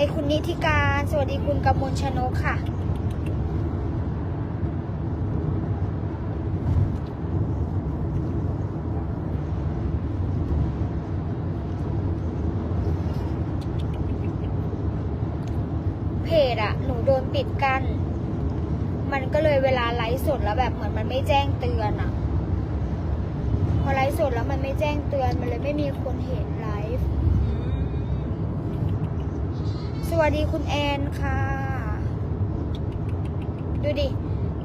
ไอคุณนิธิการ สวัสดีคุณกำมลชนกค่ะ เพจอะหนูโดนปิดกัน้นมันก็เลยเวลาไลฟ์สดแล้วแบบเหมือนมันไม่แจ้งเตือนอะพอไลฟ์สดแล้วมันไม่แจ้งเตือน มันเลยไม่มีคนเห็นไลฟ์ สวัสดีคุณแอนค่ะ ดูดิ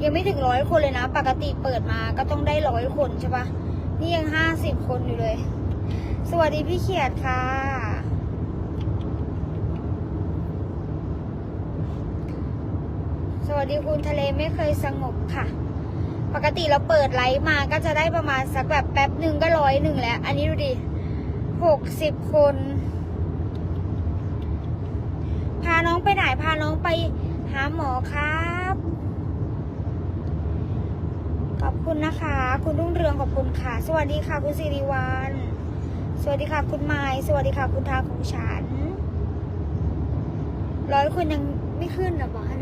ยังไม่ถึงร้อยคนเลยนะ ปกติเปิดมาก็ต้องได้ร้อยคนใช่ปะนี่ยังห้าสิบคนอยู่เลย สวัสดีพี่เขียดค่ะ สวัสดีคุณทะเลไม่เคยสงบค่ะ ปกติเราเปิดไลฟ์มาก็จะได้ประมาณสักแบบแป๊บหนึ่งก็ร้อยหนึ่งแล้ว อันนี้ดูดิหกสิบคน พาน้องไปไหนพาน้องไปหาหมอครับ ขอบคุณนะคะ คุณรุ่งเรืองขอบคุณค่ะ สวัสดีค่ะ คุณสิริวัลสวัสดีค่ะ คุณไม้สวัสดีค่ะ คุณทาของฉัน ร้อยคนยังไม่ขึ้นหรอวย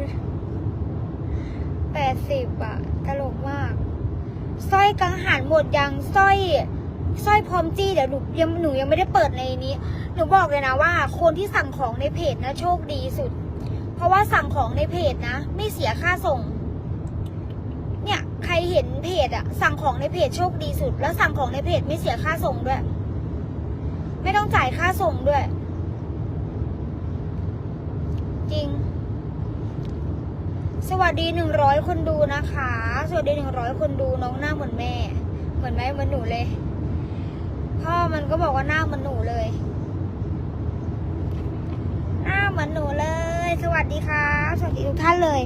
แปดสิบอะตลกมากสร้อยกังหันหมดยังสร้อย สร้อยพร้อมจี้เดี๋ยวหนูยังหนูยังไม่ได้เปิดในนี้ หนูบอกเลยนะว่า คนที่สั่งของในเพจนะโชคดีสุด เพราะว่าสั่งของในเพจนะ ไม่เสียค่าส่ง เนี่ย ใครเห็นเพจอะสั่งของในเพจโชคดีสุด แล้วสั่งของในเพจไม่เสียค่าส่งด้วย ไม่ต้องจ่ายค่าส่งด้วย จริง สวัสดีหนึ่งร้อยคนดูนะคะ สวัสดีหนึ่งร้อยคนดูน้องหน้าเหมือนแม่ เหมือนไหมเหมือนหนูเลย พ่อมันก็บอกว่าหน้าเหมือนหนูเลย หน้าเหมือนหนูเลย สวัสดีค่ะ สวัสดีทุกท่านเลย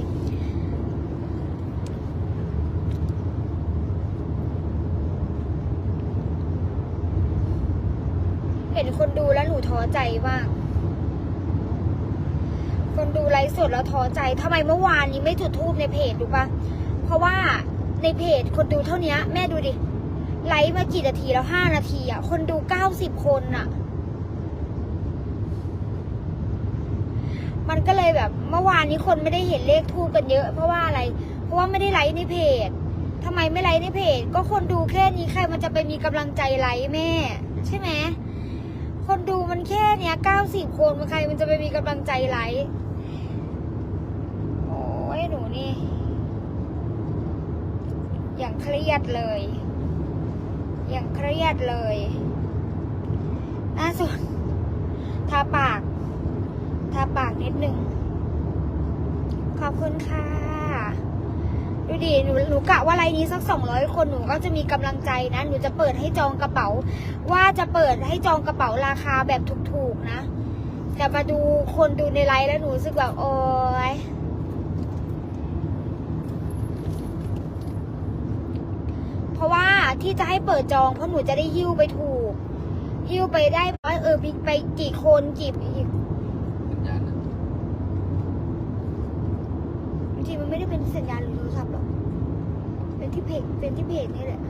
เห็นคนดูแล้วหนูท้อใจมาก คนดูไลฟ์สดแล้วท้อใจทำไมเมื่อวานนี้ไม่จุดทูบในเพจดูปะเพราะว่าในเพจคนดูเท่านี้แม่ดูดิ ฟ์มากี่นาทีแล้วห้านาทีอะ คนดูเก้าสิบคนอะ มันก็เลยแบบเมื่อวานนี้คนไม่ได้เห็นเลขทูบกันเยอะ เพราะว่าอะไร เพราะว่าไม่ได้ไลฟ์ในเพจทำไมไม่ไลฟ์ในเพจ ก็คนดูแค่นี้ใครมันจะไปมีกำลังใจไลฟ์แม่ ใช่ไหมคนดูมันแค่เนี้ยเก้าสิบคนมันใครมันจะไปมีกำลังใจไลฟ์โอ้ยหนูนี่ อย่างเครียดเลย อย่างเครียดเลยล่าสุดทาปากทาปากนิดนึงขอบคุณค่ะ ดูดิหนูหนูกะว่าไลน์นี้สักสองร้อยคนหนูก็จะมีกำลังใจนะ หนูจะเปิดให้จองกระเป๋า ว่าจะเปิดให้จองกระเป๋าราคาแบบถูกๆนะ แต่มาดูคนดูในไลน์แล้วหนูรู้สึกแบบโอ๊ย เพราะว่า ที่จะให้เปิดจองเพราะหนูจะได้หิ้วไปถูก หิ้วไปได้ว่าเออไปกี่คนกี่อีกสัญญาณนะบางทีมันไม่ได้เป็นสัญญาณหรือโทรศัพท์หรอกเป็นที่เพจเป็นที่เพจนี่แหละ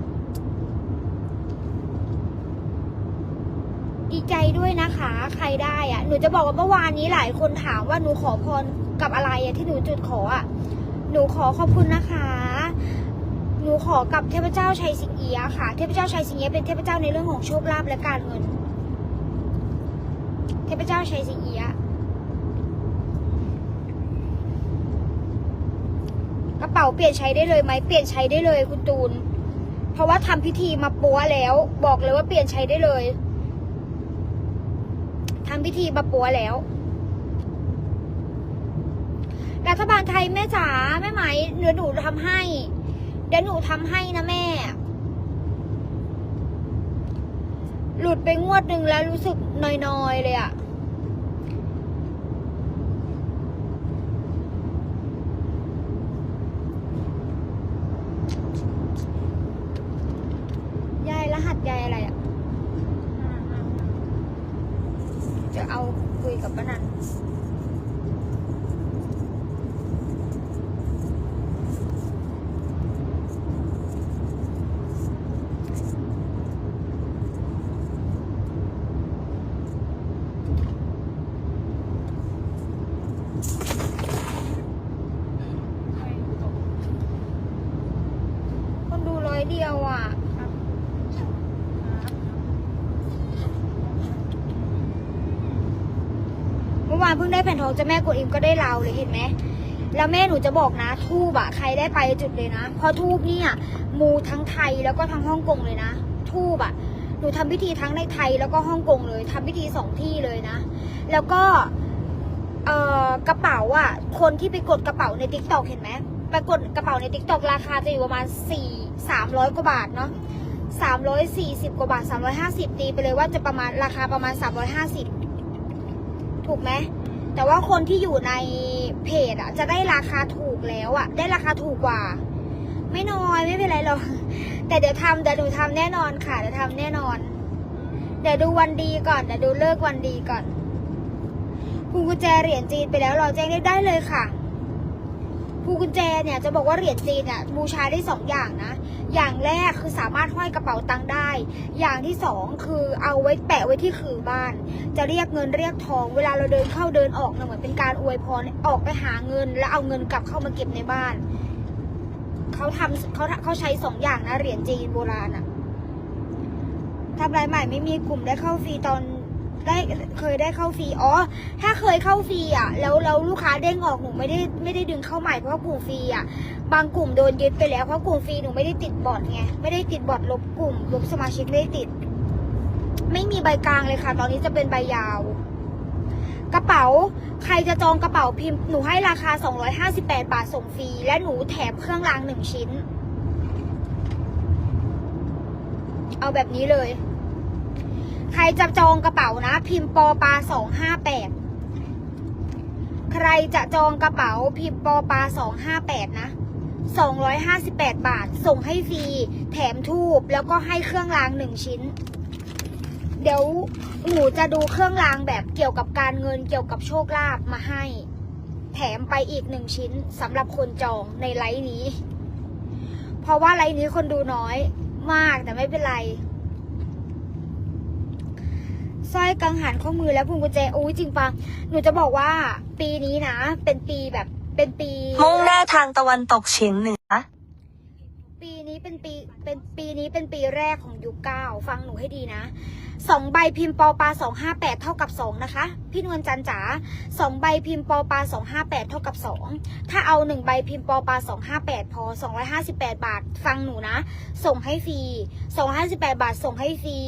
ดีใจด้วยนะคะ ใครได้อะหนูจะบอกว่าเมื่อวานนี้หลายคนถามว่าหนูขอพรกับอะไรอะที่หนูจุดขออะหนูขอขอบคุณนะคะ นูขอกับเทพเจ้าชัยสิงเอียค่ะ เทพเจ้าชัยสิงเอียเป็นเทพเจ้าในเรื่องของโชคลาภและการเงิน เทพเจ้าชัยสิงเอียกระเป๋าเปลี่ยนใช้ได้เลยไหมเปลี่ยนใช้ได้เลยคุณตูน เพราะว่าทำพิธีมาปัวแล้ว บอกเลยว่าเปลี่ยนใช้ได้เลยทำพิธีมาปัวแล้วรัฐบาลไทยแม่จ๋าแม่ไหมเนื้อหนูทำให้ เดี๋ยวหนูทำให้นะแม่ หลุดไปงวดหนึ่งแล้วรู้สึกนอยๆเลยอะยายรหัสยายอะไรอะจะเอาคุยกับป้านัน เดียวอะ เมื่อ วานเพิ่งได้แผ่นทองจ้าแม่กวนอิมก็ได้เราเลยเห็นไหมแล้วแม่หนูจะบอกนะ ทูบอะใครได้ไปจุดเลยนะเพราะทูบเนี่ยมูทั้งไทยแล้วก็ทั้งฮ่องกงเลยนะ ทูบอะหนูทำพิธีทั้งในไทยแล้วก็ฮ่องกงเลยทำพิธีสองที่เลยนะ แล้วก็เอ่อกระเป๋าอะคนที่ไปกดกระเป๋าในติ๊กตอกเห็นไหมไปกดกระเป๋าในติ๊กตอกราคาจะอยู่ประมาณสี่สามร้อยกว่าบาทเนาะสามร้อยสี่สิบกว่าบาทสามร้อยห้าสิบตีไปเลยว่าจะประมาณราคาประมาณสามร้อยห้าสิบ ถูกไหมแต่ว่าคนที่อยู่ในเพจอะ จะได้ราคาถูกแล้วอะ ได้ราคาถูกกว่า ไม่น้อยไม่เป็นไรหรอกแต่เดี๋ยวทำเดี๋ยวหนูทำแน่นอนค่ะเดี๋ยวทำแน่นอน เดี๋ยวดูวันดีก่อนเดี๋ยวดูเลิกวันดีก่อนพวงกุญแจเหรียญจีนไปแล้วเราแจ้งได้ได้เลยค่ะพวงกุญแจเนี่ยจะบอกว่าเหรียญจีนเนี่ยบูชาได้สองอย่างนะ อย่างแรกคือสามารถห้อยกระเป๋าตังค์ได้ อย่างที่สองคือเอาไว้แปะไว้ที่ขือบ้าน จะเรียกเงินเรียกทอง เวลาเราเดินเข้าเดินออกเนี่ยเหมือนเป็นการอวยพรออกไปหาเงิน แล้วเอาเงินกลับเข้ามาเก็บในบ้าน เขาทำเขาเขาใช้สองอย่างนะเหรียญจีนโบราณอะทำรายใหม่ไม่มีกลุ่มได้เข้าฟรีตอน ได้เคยได้เข้าฟรีอ๋อถ้าเคยเข้าฟรีอะแล้วแล้วลูกค้าเด้งออกหนูไม่ได้ไม่ได้ดึงเข้าใหม่เพราะกลุ่มฟรีอะบางกลุ่มโดนยึดไปแล้วเพราะกลุ่มฟรีหนูไม่ได้ติดบอร์ดไงไม่ได้ติดบอร์ดลบกลุ่มลบสมาชิกไม่ได้ติด ไม่มีใบกลางเลยค่ะ ตอนนี้จะเป็นใบยาว กระเป๋าใครจะจองกระเป๋าพิมพ์หนูให้ราคา 258 บาทส่งฟรีและหนูแถมเครื่องรางหนึ่งชิ้น เอาแบบนี้เลย ใครจะจองกระเป๋านะ พิมพ์ปอปา258ใครจะจองกระเป๋าพิมพ์ปอปา258นะ258บาท ส่งให้ฟรี แถมทูบแล้วก็ให้เครื่องรางหนึ่งชิ้น เดี๋ยวหนูจะดูเครื่องรางแบบเกี่ยวกับการเงินเกี่ยวกับโชคลาภมาให้ แถมไปอีกหนึ่งชิ้นสำหรับคนจองในไลฟ์นี้ เพราะว่าไลฟ์นี้คนดูน้อยมากแต่ไม่เป็นไร สร้อยกังหันข้อมือและพวงกุญแจโอ้ยจริงปะหนูจะบอกว่าปีนี้นะ เป็นปีแบบเป็นปี มุ่งหน้าทางตะวันตกเฉียงเหนือ ปีนี้เป็นปีเป็นปีนี้เป็นปีแรกของยุคเก้าฟังหนูให้ดีนะสองใบพิมพ์ปอปาสองห้าแปดเท่ากับสองนะคะ พี่นวลจันจ๋าสองใบพิมพ์ปอปาสองห้าแปดเท่ากับสองถ้าเอาหนึ่งใบพิมพ์ปอปาสองห้าแปดพอสองร้อยห้าสิบแปดบาท ฟังหนูนะ ส่งให้ฟรีสองห้าสิบแปดบาทส่งให้ฟรี